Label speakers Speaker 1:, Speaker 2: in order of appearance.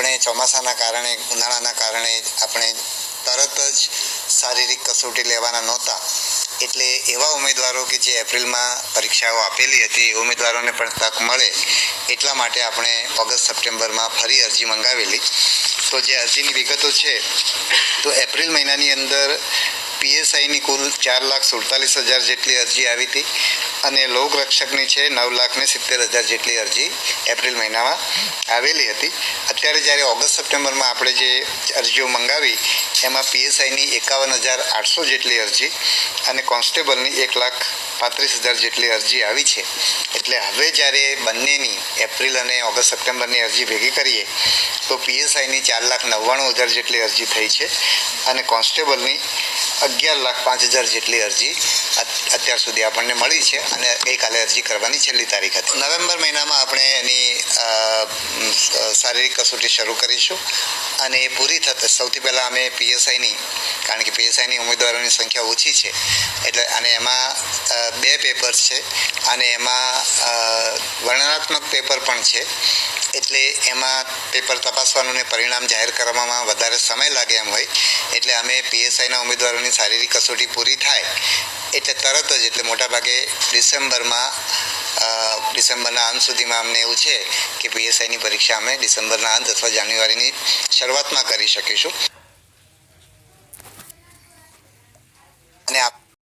Speaker 1: આપણે ચોમાસાના કારણે, ઉનાળાના કારણે આપણે તરત જ શારીરિક કસોટી લેવાના નહોતા. એટલે એવા ઉમેદવારો કે જે એપ્રિલમાં પરીક્ષાઓ આપેલી હતી ઉમેદવારોને પણ તક મળે એટલા માટે આપણે ઓગસ્ટ, સપ્ટેમ્બરમાં ફરી અરજી મંગાવેલી. તો જે અરજીની વિગતો છે, તો એપ્રિલ મહિનાની અંદર પીએસઆઈની કુલ ચાર લાખ સુડતાલીસ હજાર જેટલી અરજી આવી હતી. અને લોકરક્ષકની છે નવ લાખ ને સિત્તેર હજાર જેટલી અરજી એપ્રિલ મહિનામાં આવેલી હતી. અત્યારે જ્યારે ઓગસ્ટ સપ્ટેમ્બરમાં આપણે જે અરજીઓ મંગાવી, એમાં પીએસઆઈની એકાવન હજાર આઠસો જેટલી અરજી અને કોન્સ્ટેબલની એક લાખ પાંત્રીસ હજાર જેટલી અરજી આવી છે. એટલે હવે જ્યારે બંનેની એપ્રિલ અને ઓગસ્ટ સપ્ટેમ્બરની અરજી ભેગી કરીએ, તો પીએસઆઈની ચાર લાખ નવ્વાણું હજાર જેટલી અરજી થઈ છે અને કોન્સ્ટેબલની અગિયાર લાખ પાંચ હજાર જેટલી અરજી અત્યાર સુધી આપણને મળી છે અને ગઈકાલે અરજી કરવાની છેલ્લી તારીખ હતી. નવેમ્બર મહિનામાં આપણે એની શારીરિક કસોટી શરૂ કરીશું અને એ પૂરી થતાં, સૌથી પહેલાં અમે પીએસઆઈની, કારણ કે પીએસઆઈની ઉમેદવારોની સંખ્યા ઓછી છે, એટલે અને એમાં બે પેપર છે અને એમાં વર્ણનાત્મક પેપર પણ છે, એટલે એમાં પેપર તપાસવાનું ને પરિણામ જાહેર કરવામાં વધારે સમય લાગે એમ હોય એટલે અમે પીએસઆઈના ઉમેદવારોની શારીરિક કસોટી પૂરી થાય એટલે તરત જ એટલે મોટાભાગે ડિસેમ્બરમાં ડિસેમ્બરના અંત સુધીમાં અમને એવું છે કે પીએસઆઈની પરીક્ષા અમે ડિસેમ્બરના અંત અથવા જાન્યુઆરીની શરૂઆતમાં કરી શકીશું.